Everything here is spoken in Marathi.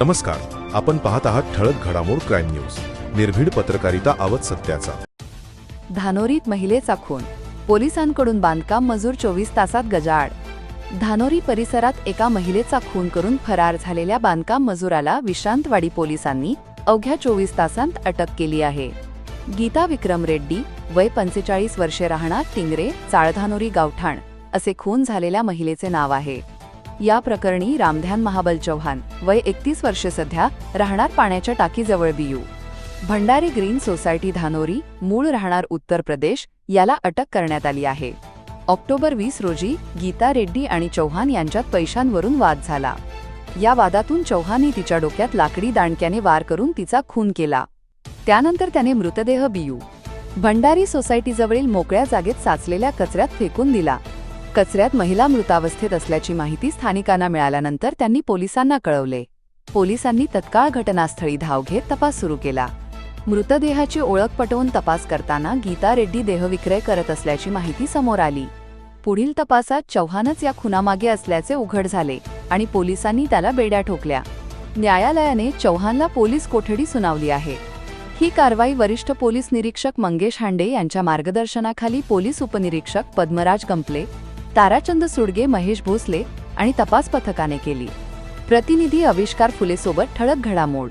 नमस्कार आपण पाहत आहात ठळक घडामोड क्राईम न्यूज. निर्भीड पत्रकारिता आवत सत्याचा. धानोरीत महिलेचा खून. पोलिसांकडून बांधकाम मजूर चोवीस तासात गजाआड. धानोरी परिसरात एका महिलेचा खून करून फरार झालेल्या बांधकाम मजुराला विश्रांतवाडी पोलिसांनी अवघ्या चोवीस तासांत अटक केली आहे. गीता विक्रम रेड्डी वय पंचेचाळीस वर्षे राहणार टिंगरे चाळधानोरी गावठाण असे खून झालेल्या महिलेचे नाव आहे. या प्रकरणी रामध्यान महाबल चौहान वय एकतीस वर्षे सध्या राहणार पाण्याच्या टाकीजवळ view. Bhandari green society Dhanori मूळ राहणार उत्तर प्रदेश याला अटक करण्यात आली आहे. ऑक्टोबर वीस रोजी गीता रेड्डी आणि चौहान यांच्यात पैशांवरून वाद झाला. या वादातून चौहानने तिच्या डोक्यात लाकडी दांडक्याने वार करून तिचा खून केला. त्यानंतर त्याने मृतदेह बियू. भंडारी सोसायटीजवळील मोकळ्या जागेत साचलेल्या कचऱ्यात फेकून दिला. कचऱ्यात महिला मृतावस्थेत असल्याची माहिती स्थानिकांना मिळाल्यानंतर त्यांनी पोलिसांना कळवले. पोलिसांनी तत्काळ घटनास्थळी धाव घेत तपास सुरू केला. मृतदेहाची ओळख पटवून तपास करताना गीता रेड्डी देहविक्रय करत असल्याची माहिती समोर आली. पुढील तपासात चौहानच या खुनामागे असल्याचे उघड झाले आणि पोलिसांनी त्याला बेड्या ठोकल्या. न्यायालयाने चौहानला पोलीस कोठडी सुनावली आहे. ही कारवाई वरिष्ठ पोलीस निरीक्षक मंगेश हांडे यांच्या मार्गदर्शनाखाली पोलीस उपनिरीक्षक पद्मराज गंपले ताराचंद सुडगे महेश भोसले आणि तपास पथकाने केली. प्रतिनिधी आविष्कार फुलेसोबत ठळक घडामोड.